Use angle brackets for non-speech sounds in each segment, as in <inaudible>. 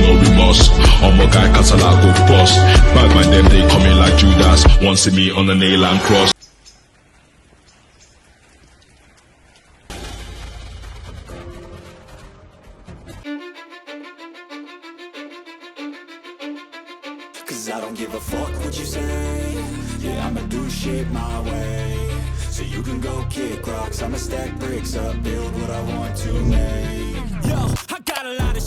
know we must. All my guy, cause I go bust. Bad man, them they coming like Judas. Want see me on the nail and cross. Cause I don't give a fuck what you say. Yeah, I'ma do shit my way. So you can go kick rocks. I'ma stack bricks up, build what I want to make. Yo,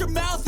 Your mouth,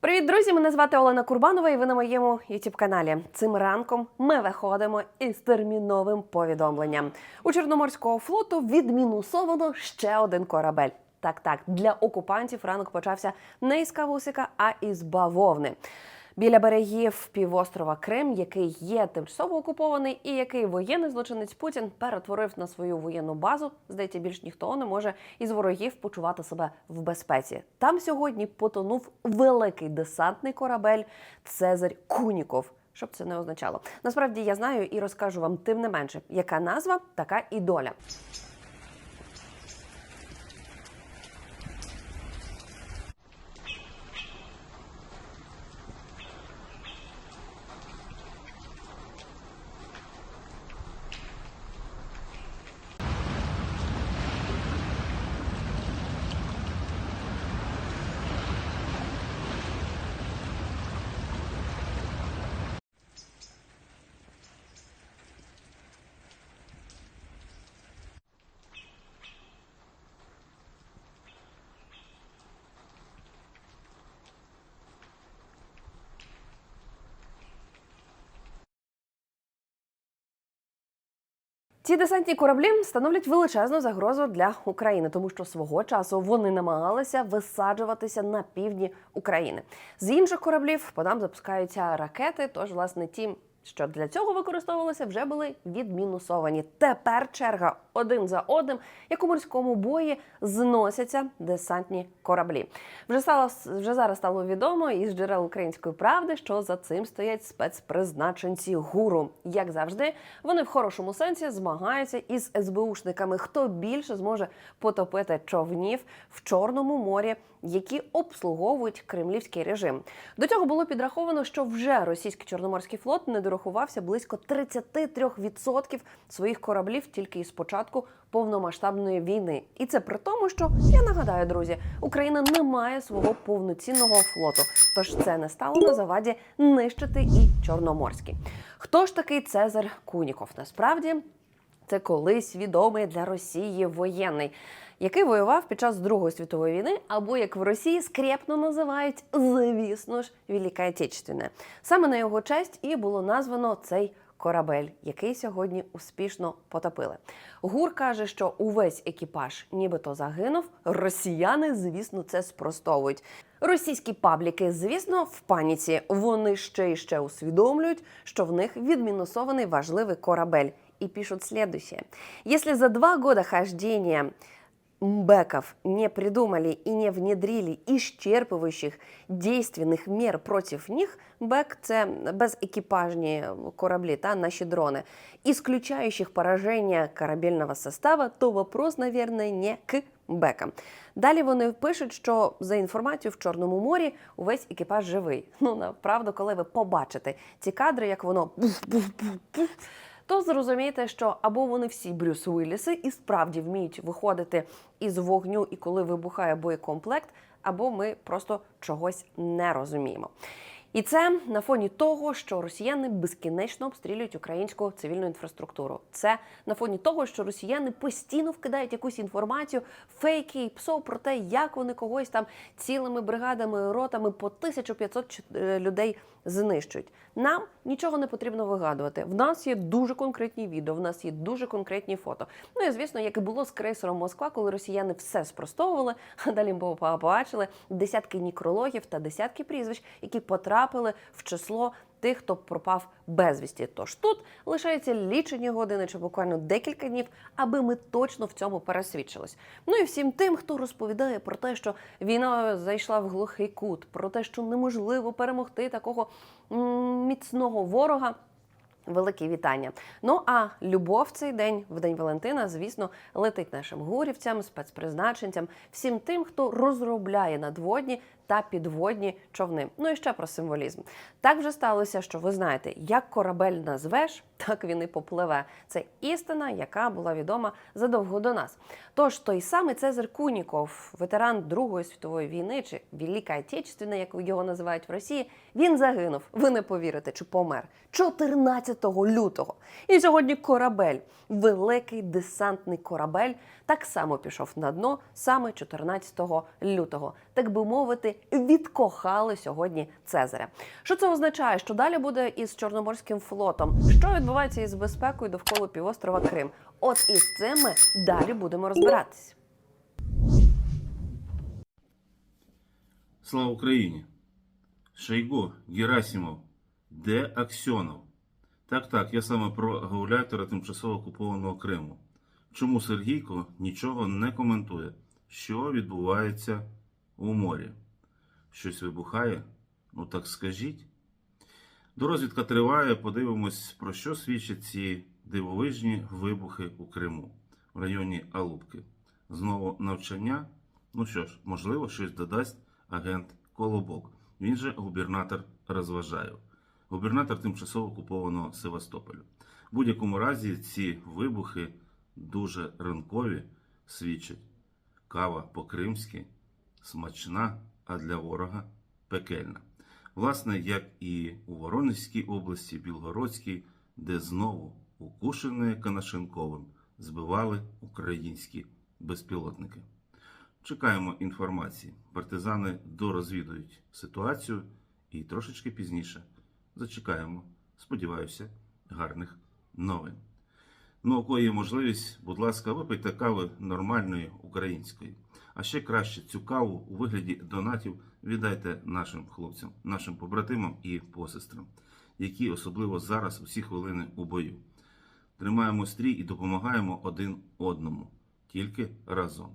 Привіт, друзі! Мене звати Олена Курбанова, і ви на моєму youtube каналі. Цим ранком ми виходимо із терміновим повідомленням. У Чорноморського флоту відмінусовано ще один корабель. Так, так, для окупантів ранок почався не із кавусика, а із бавовни. Біля берегів півострова Крим, який є тимчасово окупований, і який воєнний злочинець Путін перетворив на свою воєнну базу. Здається, більш ніхто не може із ворогів почувати себе в безпеці. Там сьогодні потонув великий десантний корабель Цезарь Куніков. Що б це не означало. Насправді я знаю і розкажу вам тим не менше, яка назва, така і доля. Ці десантні кораблі становлять величезну загрозу для України, тому що свого часу вони намагалися висаджуватися на півдні України. З інших кораблів по нам запускаються ракети. Тож, власне, ті, що для цього використовувалися, вже були відмінусовані. Тепер черга один за одним, як у морському бої, зносяться десантні кораблі. Вже стало вже зараз стало відомо із джерел української правди, що за цим стоять спецпризначенці гуру. Як завжди, вони в хорошому сенсі змагаються із СБУшниками. Хто більше зможе потопити човнів в Чорному морі, які обслуговують кремлівський режим. До цього було підраховано, що вже російський чорноморський флот не дорахувався близько 33% своїх кораблів тільки із початку повномасштабної війни. І це при тому, що я нагадаю, друзі, Україна не має свого повноцінного флоту, тож це не стало на заваді нищити і чорноморський. Хто ж такий Цезар Куніков? Насправді це колись відомий для Росії воєнний, який воював під час Другої світової війни, або як в Росії скрепно називають, звісно ж, Велика Отечественне. Саме на його честь і було названо цей корабель, який сьогодні успішно потопили. Гур каже, що увесь екіпаж нібито загинув. Росіяни, звісно, це спростовують. Російські пабліки, звісно, в паніці. Вони ще і ще усвідомлюють, що в них відмінусований важливий корабель. И пишут следующее. Если за два года хождения МБЭКов не придумали и не внедрили исчерпывающих действенних мер против них, БЕК – це безекіпажні кораблі та наші дрони, исключающих поражение корабельного состава, то вопрос, наверное, не к БЕКам. Далі вони пишуть, що за інформацією в Чорному морі увесь екіпаж живий. Ну направду, коли ви побачите ці кадри, як воно пуф-пуф-пуф-пуф, то зрозумієте, що або вони всі Брюс Уілліси і справді вміють виходити із вогню, і коли вибухає боєкомплект, або ми просто чогось не розуміємо. І це на фоні того, що росіяни безкінечно обстрілюють українську цивільну інфраструктуру. Це на фоні того, що росіяни постійно вкидають якусь інформацію, фейки і псо про те, як вони когось там цілими бригадами, ротами по 1500 е, людей знищують. Нам нічого не потрібно вигадувати. В нас є дуже конкретні відео, в нас є дуже конкретні фото. Ну і звісно, як і було з крейсером Москва, коли росіяни все спростовували, <laughs> а далі побачили десятки нікрологів та десятки прізвищ, які потрапили в число тих, хто пропав безвісті. Тож тут лишається лічені години чи буквально декілька днів, аби ми точно в цьому пересвідчились. Ну і всім тим, хто розповідає про те, що війна зайшла в глухий кут, про те, що неможливо перемогти такого міцного ворога. Великі вітання. Ну а любов цей день, в день Валентина, звісно, летить нашим гурівцям, спецпризначенцям, всім тим, хто розробляє надводні та підводні човни. Ну і ще про символізм. Так вже сталося, що ви знаєте, як корабель назвеш, <laughs> так він і попливе. Це істина, яка була відома задовго до нас. Тож той самий Цезар Куніков, ветеран Другої світової війни чи Велика Отечественна, як його називають в Росії, він загинув. Ви не повірите, чи помер 14 лютого. І сьогодні корабель, великий десантний корабель, так само пішов на дно саме 14 лютого. Так би мовити, відкохали сьогодні Цезаря. Що це означає? Що далі буде із Чорноморським флотом? Що відбувається із безпекою довкола півострова Крим? От із цим ми далі будемо розбиратись. Слава Україні! Шойгу, Герасимов, де Аксьонов? Так, так, я саме про гауляйтера тимчасово окупованого Криму. Чому Сергійко нічого не коментує? Що відбувається у морі? Щось вибухає? Ну так скажіть. Дорозвідка триває. Подивимось, про що свідчать ці дивовижні вибухи у Криму в районі Алубки. Знову навчання. Ну що ж, можливо, щось додасть агент Колобок. Він же губернатор розважаю. Губернатор тимчасово окупованого Севастополю. В будь-якому разі ці вибухи дуже ранкові свідчать. Кава по-кримськи смачна, а для ворога пекельна. Власне, як і у Воронезькій області, Білгородській, де знову укушеною Канашенковим збивали українські безпілотники. Чекаємо інформації. Партизани дорозвідують ситуацію і трошечки пізніше зачекаємо, сподіваюся, гарних новин. Ну, у кого є можливість, будь ласка, випийте кави нормальної української. А ще краще цю каву у вигляді донатів віддайте нашим хлопцям, нашим побратимам і посестрам, які особливо зараз усі хвилини у бою. Тримаємо стрій і допомагаємо один одному, тільки разом.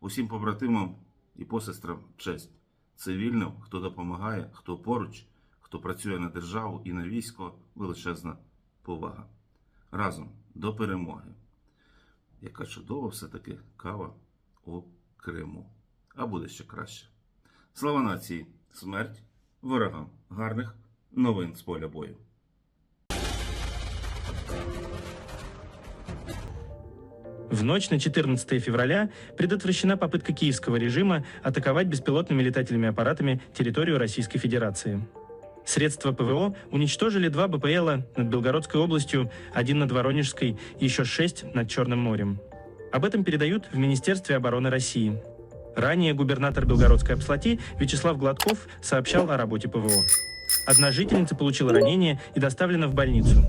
Усім побратимам і посестрам честь. Цивільним, хто допомагає, хто поруч, хто працює на державу і на військо, величезна повага. Разом до перемоги. Яка чудова все-таки кава у Криму. А буде ще краще. Слава нації, смерть ворогам. Гарних новин з поля бою. В ночь на 14 февраля предотвращена попытка киевского режима атаковать беспилотными летательными аппаратами территорию Российской Федерации. Средства ПВО уничтожили два БПЛа над Белгородской областью, один над Воронежской еще шесть над Черным морем. Об этом передают в Министерстве обороны России. Ранее губернатор Белгородской обслати Вячеслав Гладков сообщал о работе ПВО. Одна жительница получила ранение и доставлена в больницу.